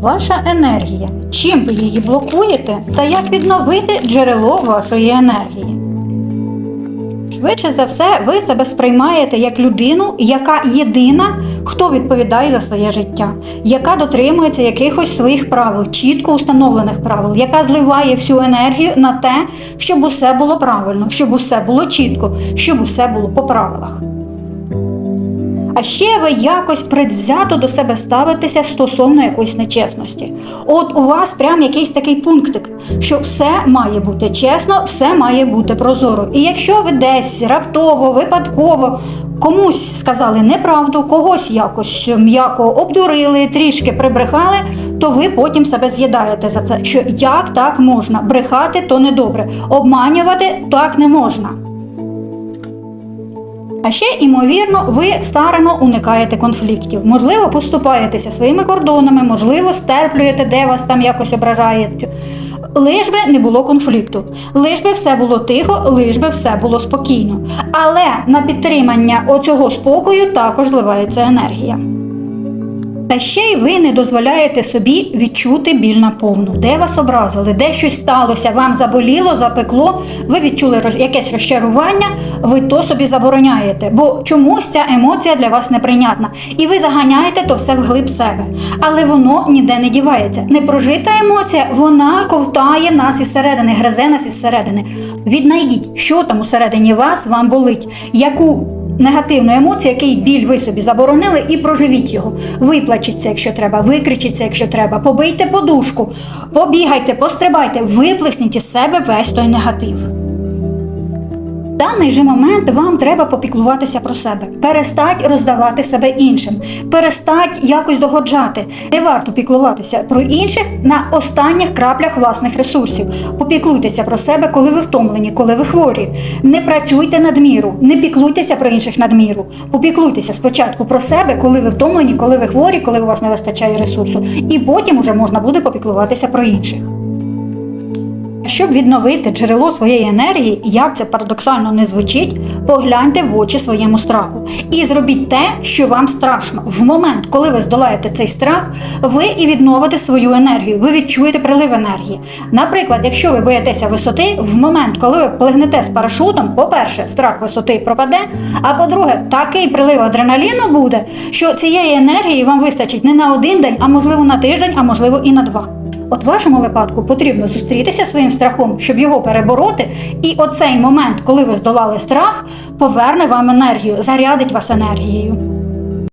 Ваша енергія. Чим ви її блокуєте, та як відновити джерело вашої енергії? Швидше за все, ви себе сприймаєте як людину, яка єдина, хто відповідає за своє життя, яка дотримується якихось своїх правил, чітко установлених правил, яка зливає всю енергію на те, щоб усе було правильно, щоб усе було чітко, щоб усе було по правилах. А ще ви якось предвзято до себе ставитеся стосовно якоїсь нечесності. От у вас прям якийсь такий пунктик, що все має бути чесно, все має бути прозоро. І якщо ви десь раптово, випадково комусь сказали неправду, когось якось м'яко обдурили, трішки прибрехали, то ви потім себе з'їдаєте за це. Що як так можна? Брехати то недобре, обманювати так не можна. А ще, ймовірно, ви старано уникаєте конфліктів. Можливо, поступаєтеся своїми кордонами, можливо, стерплюєте, де вас там якось ображають. Лиш би не було конфлікту, лиш би все було тихо, лиш би все було спокійно. Але на підтримання оцього спокою також зливається енергія. Та ще й ви не дозволяєте собі відчути біль наповну, де вас образили, де щось сталося, вам заболіло, запекло, ви відчули якесь розчарування, ви то собі забороняєте, бо чомусь ця емоція для вас неприйнятна. І ви заганяєте то все вглиб себе. Але воно ніде не дівається. Непрожита емоція, вона ковтає нас із середини, гризе нас із середини. Віднайдіть, що там усередині вас вам болить, яку негативну емоцію, який біль ви собі заборонили, і проживіть його. Виплачіться, якщо треба, викричіться, якщо треба, побийте подушку, побігайте, пострибайте, виплесніть із себе весь той негатив. Даний же момент вам треба попіклуватися про себе, перестать роздавати себе іншим, перестать якось догоджати. Не варто піклуватися про інших на останніх краплях власних ресурсів. Попіклуйтеся про себе, коли ви втомлені, коли ви хворі. Не працюйте надміру, не піклуйтеся про інших надміру. Попіклуйтеся спочатку про себе, коли ви втомлені, коли ви хворі, коли у вас не вистачає ресурсу, і потім уже можна буде попіклуватися про інших. Щоб відновити джерело своєї енергії, як це парадоксально не звучить, погляньте в очі своєму страху і зробіть те, що вам страшно. В момент, коли ви здолаєте цей страх, ви і відновите свою енергію. Ви відчуєте прилив енергії. Наприклад, якщо ви боїтеся висоти, в момент, коли ви плигнете з парашутом, по-перше, страх висоти пропаде. А по-друге, такий прилив адреналіну буде, що цієї енергії вам вистачить не на один день, а можливо на тиждень, а можливо і на два. От в вашому випадку потрібно зустрітися своїм страхом, щоб його перебороти. І оцей момент, коли ви здолали страх, поверне вам енергію, зарядить вас енергією.